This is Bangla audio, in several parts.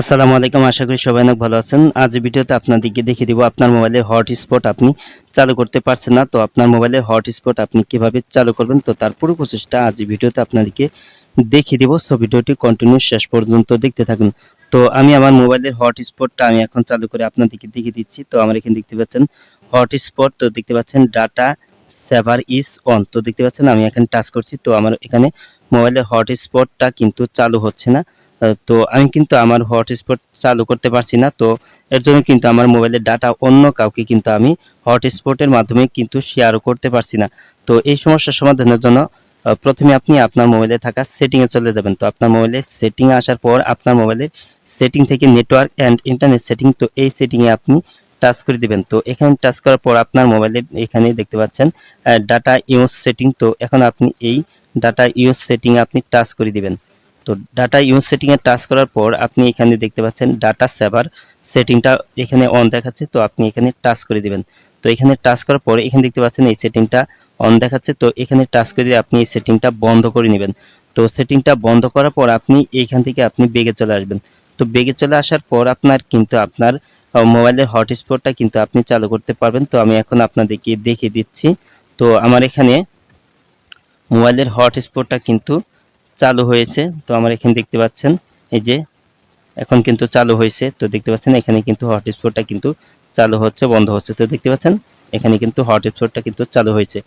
আসসালামু আলাইকুম, আশা করি সবাই অনেক ভালো আছেন। আজ ভিডিওতে আপনাদেরকে দেখিয়ে দিব আপনার মোবাইলে হটস্পট আপনি চালু করতে পারছেন না, তো আপনার মোবাইলে হটস্পট আপনি কীভাবে চালু করবেন, তো তার পুরো প্রসেসটা আজ ভিডিওতে আপনাদেরকে দেখিয়ে দিব। সো ভিডিওটি কন্টিনিউ শেষ পর্যন্ত দেখতে থাকুন। তো আমি আমার মোবাইলের হটস্পটটা আমি এখন চালু করে আপনাদেরকে দেখিয়ে দিচ্ছি। তো আমার এখানে দেখতে পাচ্ছেন হটস্পট, তো দেখতে পাচ্ছেন ডাটা সেভার ইজ অন তো দেখতে পাচ্ছেন আমি এখানে টাচ করছি। তো আমার এখানে মোবাইলের হটস্পটটা কিন্তু চালু হচ্ছে না। তো আমি কিন্তু আমার হটস্পট চালু করতে পারছি না, তো এর জন্য কিন্তু আমার মোবাইলের ডাটা অন্য কাউকে কিন্তু আমি হটস্পটের মাধ্যমে কিন্তু শেয়ারও করতে পারছি না। তো এই সমস্যার সমাধানের জন্য প্রথমে আপনি আপনার মোবাইলে থাকা সেটিংয়ে চলে যাবেন। তো আপনার মোবাইলে সেটিংয়ে আসার পর আপনার মোবাইলের সেটিং থেকে নেটওয়ার্ক অ্যান্ড ইন্টারনেট সেটিং তো এই সেটিংয়ে আপনি টাচ করে দিবেন। তো এখানে টাচ করার পর আপনার মোবাইলের এখানে দেখতে পাচ্ছেন ডাটা ইউজ সেটিং তো এখন আপনি এই ডাটা ইউজ সেটিং আপনি টাচ করে দিবেন। তো ডাটা ইউজ সেটিং এ টাচ করার পর আপনি এখানে দেখতে পাচ্ছেন ডাটা সেভার সেটিংটা এখানে অন দেখাচ্ছে, তো আপনি এখানে টাচ করে দিবেন। তো এখানে টাচ করার পর এখানে দেখতে পাচ্ছেন এই সেটিংটা অন দেখাচ্ছে, তো এখানে টাচ করে দিয়ে আপনি এই সেটিংটা বন্ধ করে নেবেন। তো সেটিংটা বন্ধ করার পর আপনি এইখান থেকে আপনি বেগে চলে আসবেন। তো বেগে চলে আসার পর আপনার কিন্তু আপনার মোবাইলের হটস্পটটা কিন্তু আপনি চালু করতে পারবেন। তো আমি এখন আপনাদেরকে দেখিয়ে দিচ্ছি। তো আমার এখানে মোবাইলের হটস্পটটা কিন্তু চালু হয়েছে। তো আমার এখানে দেখতে পাচ্ছেন, এই যে এখন কিন্তু চালু হয়েছে। তো দেখতে পাচ্ছেন, এখানে কিন্তু হটস্পটটা কিন্তু চালু হচ্ছে, বন্ধ হচ্ছে। তো দেখতে পাচ্ছেন, এখানে কিন্তু হটস্পটটা কিন্তু চালু হয়েছে।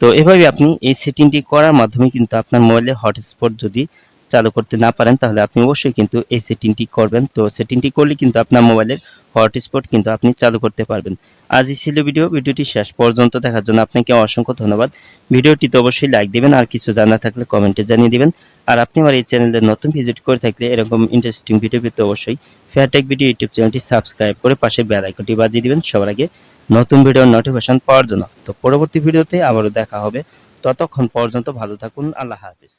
তো এভাবে আপনি এই সেটিংটি করার মাধ্যমে কিন্তু আপনার মোবাইলে হটস্পট যদি চালু করতে না পারেন, তাহলে আপনি অবশ্যই কিন্তু এই সেটিংটি করবেন। তো সেটিংটি করলে কিন্তু আপনার মোবাইলের হটস্পট কিন্তু আপনি চালু করতে পারবেন। আজই ছিল ভিডিও, ভিডিওটি শেষ পর্যন্ত দেখার জন্য আপনাকে অসংখ্য ধন্যবাদ। ভিডিওটিতে অবশ্যই লাইক দিবেন, আর কিছু জানা থাকলে কমেন্টে জানিয়ে দিবেন। আর আপনি আমার এই চ্যানেলে নতুন ভিজিট করে থাকলে এরকম ইন্টারেস্টিং ভিডিও পেতে অবশ্যই ফেয়ারটেক ভিডিও ইউটিউব চ্যানেলটি সাবস্ক্রাইব করে পাশে বেল আইকনটি বাজিয়ে দিবেন সবার আগে নতুন ভিডিওর নোটিফিকেশন পাওয়ার জন্য। তো পরবর্তী ভিডিওতে আবারও দেখা হবে। ততক্ষণ পর্যন্ত ভালো থাকুন, আল্লাহ হাফিজ।